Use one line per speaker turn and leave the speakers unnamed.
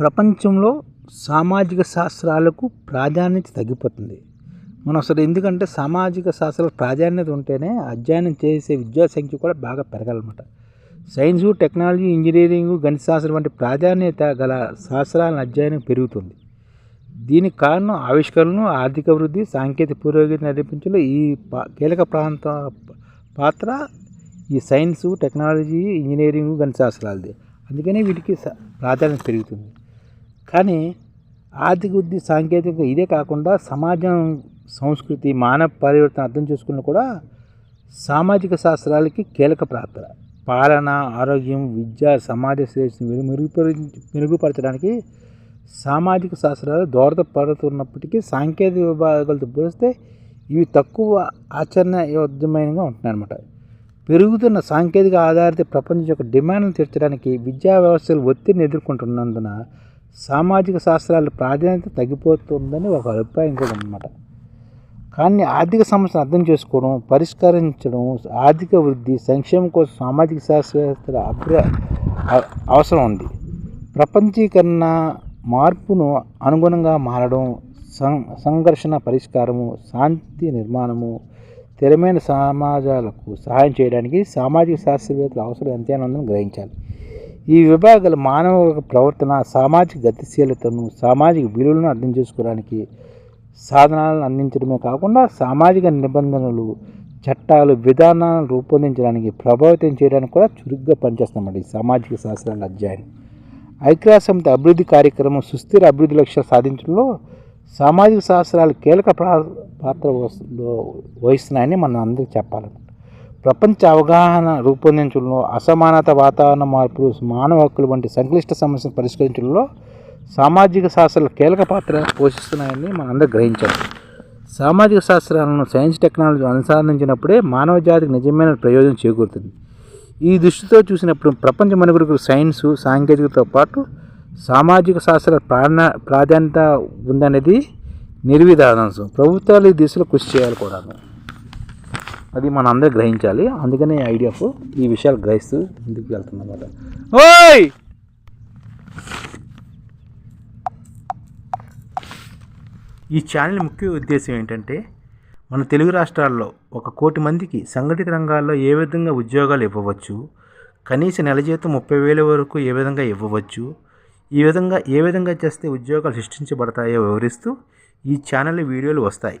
ప్రపంచంలో సామాజిక శాస్త్రాలకు ప్రాధాన్యత తగ్గిపోతుంది. మనం అసలు ఎందుకంటే సామాజిక శాస్త్రాల ప్రాధాన్యత ఉంటేనే అధ్యయనం చేసే విద్యా సంఖ్య కూడా బాగా పెరగాలన్నమాట. సైన్సు టెక్నాలజీ ఇంజనీరింగ్ గణిత శాస్త్రం వంటి ప్రాధాన్యత గల శాస్త్రాల అధ్యయనం పెరుగుతుంది. దీనికి కారణం ఆవిష్కరణలు ఆర్థిక వృద్ధి సాంకేతిక పురోగతి నడిపించడంలో ఈ పా కీలక ప్రాంత పాత్ర ఈ సైన్సు టెక్నాలజీ ఇంజనీరింగ్ గణిత శాస్త్రాలది. అందుకనే వీటికి ప్రాధాన్యత పెరుగుతుంది. కానీ ఆర్థిక వృద్ధి సాంకేతిక ఇదే కాకుండా సమాజం సంస్కృతి మానవ పరివర్తన అర్థం చేసుకున్న కూడా సామాజిక శాస్త్రాలకి కీలక పాత్ర. పాలన ఆరోగ్యం విద్య సమాజ శ్రేష్ఠ మెరుగుపరి మెరుగుపరచడానికి సామాజిక శాస్త్రాలు దోహదపడుతున్నప్పటికీ సాంకేతిక విభాగాలతో పోలిస్తే ఇవి తక్కువ ఆచరణయోగ్యమైనగా ఉంటున్నాయన్నమాట. పెరుగుతున్న సాంకేతిక ఆధారిత ప్రపంచం యొక్క డిమాండ్ను తీర్చడానికి విద్యా వ్యవస్థలు ఒత్తిడిని ఎదుర్కొంటున్నందున సామాజిక శాస్త్రాల ప్రాధాన్యత తగ్గిపోతుందని ఒక అభిప్రాయం కూడా అనమాట కానీ ఆర్థిక సమస్యను అర్థం చేసుకోవడం పరిష్కరించడం ఆర్థిక వృద్ధి సంక్షేమం కోసం సామాజిక శాస్త్రవేత్తల అగ్ర అవసరం ఉంది. ప్రపంచీకరణ మార్పును అనుగుణంగా మారడం సం సంఘర్షణ పరిష్కారము శాంతి నిర్మాణము స్థిరమైన సమాజాలకు సహాయం చేయడానికి సామాజిక శాస్త్రవేత్తల అవసరం ఎంతైనా ఉందని గ్రహించాలి. ఈ విభాగాలు మానవ ప్రవర్తన సామాజిక గతిశీలతను సామాజిక విలువలను అర్థం చేసుకోవడానికి సాధనాలను అందించడమే కాకుండా సామాజిక నిబంధనలు చట్టాలు విధానాలను రూపొందించడానికి ప్రభావితం చేయడానికి కూడా చురుగ్గా పనిచేస్తామండి ఈ సామాజిక శాస్త్రాల అధ్యయనం. ఐక్యరాష్ట్రమిత అభివృద్ధి కార్యక్రమం సుస్థిర అభివృద్ధి లక్ష్యాలు సాధించడంలో సామాజిక శాస్త్రాలు కీలక పాత్ర వహిస్తున్నాయని మనం అందరికీ చెప్పాలనుకుంటున్నాం. ప్రపంచ అవగాహన రూపొందించడంలో అసమానత వాతావరణ మార్పులు మానవ హక్కులు వంటి సంక్లిష్ట సమస్యలను పరిష్కరించడంలో సామాజిక శాస్త్రాలు కీలక పాత్ర పోషిస్తున్నాయని మనం అందరూ గ్రహించాలి సామాజిక శాస్త్రాలను సైన్స్ టెక్నాలజీ అనుసంధానించినప్పుడే మానవ జాతికి నిజమైన ప్రయోజనం చేకూరుతుంది. ఈ దృష్టితో చూసినప్పుడు ప్రపంచ మనుగడకు సైన్సు సాంకేతికతో పాటు సామాజిక శాస్త్ర ప్రాణ ప్రాధాన్యత ఉందనేది నిర్విధానాంశం ప్రభుత్వాలు ఈ దిశలో కృషి చేయాలి కూడా అది మనం అందరూ గ్రహించాలి. అందుకనే ఐడియాఫ్ ఈ విషయాలు గ్రహిస్తూ ముందుకు వెళ్తుందన్నమాట. ఓయ్! ఈ ఛానల్ ముఖ్య ఉద్దేశం ఏంటంటే మన తెలుగు రాష్ట్రాల్లో ఒక కోటి మందికి సంఘటిత రంగాల్లో ఏ విధంగా ఉద్యోగాలు ఇవ్వవచ్చు కనీస నెల జీతం ముప్పై వేల వరకు ఏ విధంగా ఇవ్వవచ్చు ఈ విధంగా ఏ విధంగా చేస్తే ఉద్యోగాలు సృష్టించబడతాయో వివరిస్తూ ఈ ఛానల్ వీడియోలు వస్తాయి.